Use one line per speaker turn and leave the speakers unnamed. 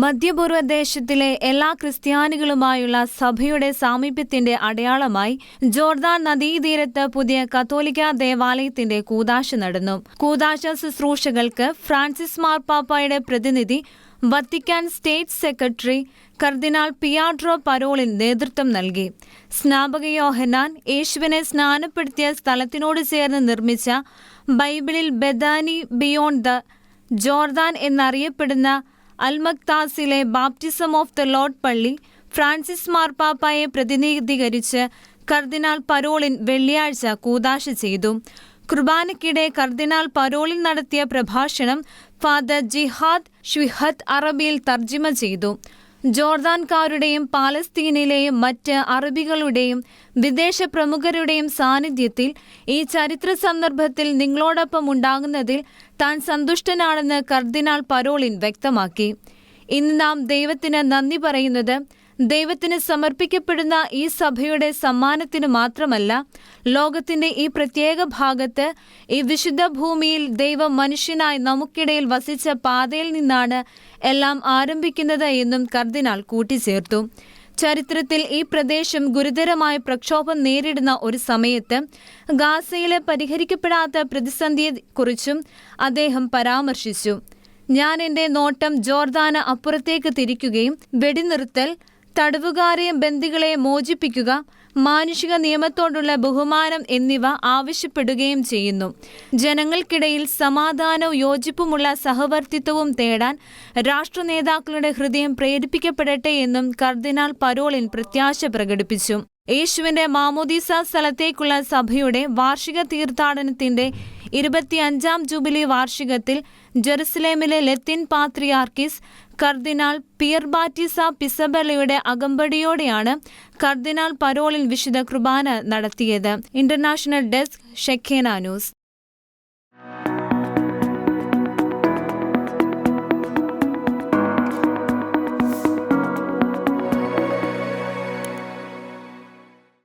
മധ്യപൂർവ ദേശത്തിലെ എല്ലാ ക്രിസ്ത്യാനികളുമായുള്ള സഭയുടെ സാമീപ്യത്തിന്റെ അടയാളമായി ജോർദാൻ നദീതീരത്ത് പുതിയ കത്തോലിക്ക ദേവാലയത്തിന്റെ കൂതാശ നടന്നു. കൂതാശ ശുശ്രൂഷകൾക്ക് ഫ്രാൻസിസ് മാർപ്പാപ്പയുടെ പ്രതിനിധി വത്തിക്കാൻ സ്റ്റേറ്റ് സെക്രട്ടറി കർദിനാൾ പിയാഡ്രോ പരോളിൻ നേതൃത്വം നൽകി. സ്നാപക യോഹനാൻ യേശുവിനെ സ്നാനപ്പെടുത്തിയ സ്ഥലത്തിനോട് ചേർന്ന് നിർമ്മിച്ച ബൈബിളിൽ ബദാനി ബിയോണ്ട് ദ ജോർദാൻ എന്നറിയപ്പെടുന്ന അൽമക്താസിലെ ബാപ്റ്റിസം ഓഫ് ദ ലോർഡ് പള്ളി ഫ്രാൻസിസ് മാർപ്പാപ്പായെ പ്രതിനിധീകരിച്ച് കർദിനാൾ പരോളിൻ വെള്ളിയാഴ്ച കൂതാശ ചെയ്തു. കുർബാനയ്ക്കിടെ കർദിനാൾ പരോളിൻ നടത്തിയ പ്രഭാഷണം ഫാദർ ജിഹാദ് ഷ്വിഹത്ത് അറബിയിൽ തർജിമ ചെയ്തു. ജോർദാൻകാരുടെയും പാലസ്തീനിലെയും മറ്റ് അറബികളുടെയും വിദേശ പ്രമുഖരുടെയും സാന്നിധ്യത്തിൽ ഈ ചരിത്ര സന്ദർഭത്തിൽ നിങ്ങളോടൊപ്പം ഉണ്ടാകുന്നതിൽ താൻ സന്തുഷ്ടനാണെന്ന് കർദിനാൾ പരോളിൻ വ്യക്തമാക്കി. ഇന്ന് നാം ദൈവത്തിന് നന്ദി പറയുന്നത് ദൈവത്തിന് സമർപ്പിക്കപ്പെടുന്ന ഈ സഭയുടെ സമ്മാനത്തിനു മാത്രമല്ല ലോകത്തിന്റെ ഈ പ്രത്യേക ഭാഗത്ത് ഈ വിശുദ്ധ ഭൂമിയിൽ ദൈവം മനുഷ്യനായി നമുക്കിടയിൽ വസിച്ച പാതയിൽ നിന്നാണ് എല്ലാം ആരംഭിക്കുന്നത് എന്നും കർദിനാൾ കൂട്ടിച്ചേർത്തു. ചരിത്രത്തിൽ ഈ പ്രദേശം ഗുരുതരമായ പ്രക്ഷോഭം നേരിടുന്ന ഒരു സമയത്ത് ഗാസയിലെ പരിഹരിക്കപ്പെടാത്ത പ്രതിസന്ധിയെക്കുറിച്ചും അദ്ദേഹം പരാമർശിച്ചു. ഞാൻ എന്റെ നോട്ടം ജോർദാന അപ്പുറത്തേക്ക് തിരിക്കുകയും വെടിനിർത്തൽ തടവുകാരെയും ബന്ദികളെ മോചിപ്പിക്കുക മാനുഷിക നിയമത്തോടുള്ള ബഹുമാനം എന്നിവ ആവശ്യപ്പെടുകയും ചെയ്യുന്നു. ജനങ്ങൾക്കിടയിൽ സമാധാനവും യോജിപ്പുമുള്ള സഹവർത്തിത്വവും തേടാൻ രാഷ്ട്ര നേതാക്കളുടെ ഹൃദയം പ്രേരിപ്പിക്കപ്പെടട്ടെ എന്നും കർദിനാൾ പരോളിൻ പ്രത്യാശ പ്രകടിപ്പിച്ചു. യേശുവിന്റെ മാമോദീസ സ്ഥലത്തേക്കുള്ള സഭയുടെ വാർഷിക തീർത്ഥാടനത്തിന്റെ ഇരുപത്തിയഞ്ചാം ജൂബിലി വാർഷികത്തിൽ ജെറുസലേമിലെ ലത്തിൻ പാത്രിയാർക്കിസ് കർദിനാൾ പിയർബാറ്റിസ പിസബലയുടെ അകമ്പടിയോടെയാണ് കർദിനാൾ പരോളിൽ വിശുദ്ധ കുർബാന നടത്തിയത്. International desk Shekinah news.